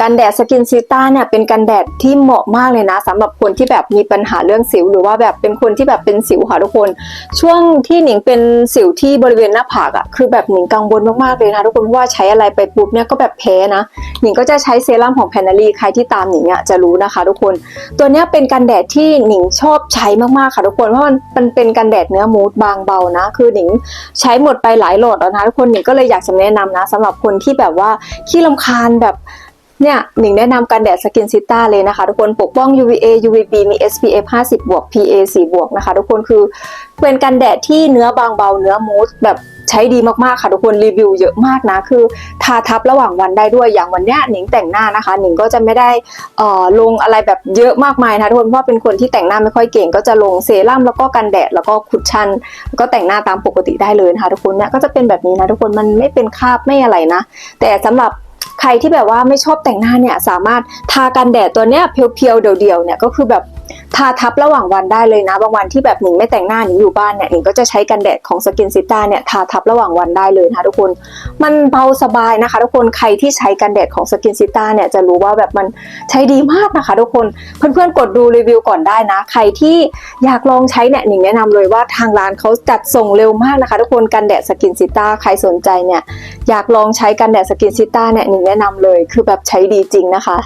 กันแดดสกินซิต้าเนี่ยเป็นกันแดดที่เหมาะมากเลยนะสำหรับคนที่แบบมีปัญหาเรื่องสิว หรือว่าแบบเป็นคนที่แบบเป็นสิวค่ะทุกคน ช่วงที่หนิงเป็นสิวที่บริเวณหน้าผากอะ่ะคือแบบหนิงกังวลมากๆเลยนะทุกคนว่าใช้อะไรไปปุ๊บเนี่ยก็แบบแพ้นะหนิงก็จะใช้เซรั่มของแพนนารีใครที่ตามหนิงอะ่ะจะรู้นะคะ ทุกคนตัวเนี้ยเป็นกันแดดที่หนิงชอบใช้มากๆค่ะทุกคนเพราะมันมันเป็นกันแดดเนื้อมูดบางเบานะ คือหนิงใช้หมดไปหลายโหลดแล้วนะทุกคนหนิงก็เลยอยากจะแนะนำนะสำหรับคนที่แบบว่าขี้ลำคาญแบบ เนี่ยหนิงแนะนำกันแดดสกินซิต้าเลยนะคะ ทุกคนปกป้อง UVA UVB มี SPF 50 บวก PA 4 บวกนะคะ ทุกคนคือเป็นกันแดดที่เนื้อบางเบาเนื้อมูสแบบใช้ดีมากๆค่ะทุกคนรีวิวเยอะมากนะคือทาทับระหว่างวันได้ด้วยอย่างวันเนี้ยหนิงแต่งหน้านะคะ หนิงก็จะไม่ได้ลงอะไรแบบเยอะมากมายนะทุกคนเพราะเป็นคนที่แต่งหน้าไม่ค่อยเก่ง ก็จะลงเซรั่มแล้วก็กันแดดแล้วก็คุชชั่นแล้วก็แต่งหน้าตามปกติได้เลยนะคะทุกคนเนี่ยก็จะเป็นแบบนี้นะทุกคนมันไม่เป็นคราบไม่อะไรนะ แต่สำหรับ รที่แบบว่าไม่ชอบแต่งหน้าเนี่ยสามารถทากันแดดตัวเนี้ยเพียวๆเดี่ยวๆเนี่ยก็คือแบบ ทาทับระหว่างวันได้เลยนะ บางวันที่แบบหนิงไม่แต่งหน้าหนิงอยู่บ้านเนี่ยหนิงก็จะใช้กันแดดของสกินซิต้าเนี่ยทาทับระหว่างวันได้เลยนะคะทุกคน มันเบาสบายนะคะ ทุกคนใครที่ใช้กันแดดของสกินซิต้าเนี่ยจะรู้ว่าแบบมันใช้ดีมากนะคะ ทุกคนเพื่อนๆกดดูรีวิวก่อนได้นะ ใครที่อยากลองใช้เนี่ยหนิงแนะนำเลยว่าทางร้านเขาจัดส่งเร็วมากนะคะ ทุกคนกันแดดสกินซิต้าใครสนใจเนี่ยอยากลองใช้กันแดดสกินซิต้าเนี่ยหนิงแนะนำเลย คือแบบใช้ดีจริงนะคะ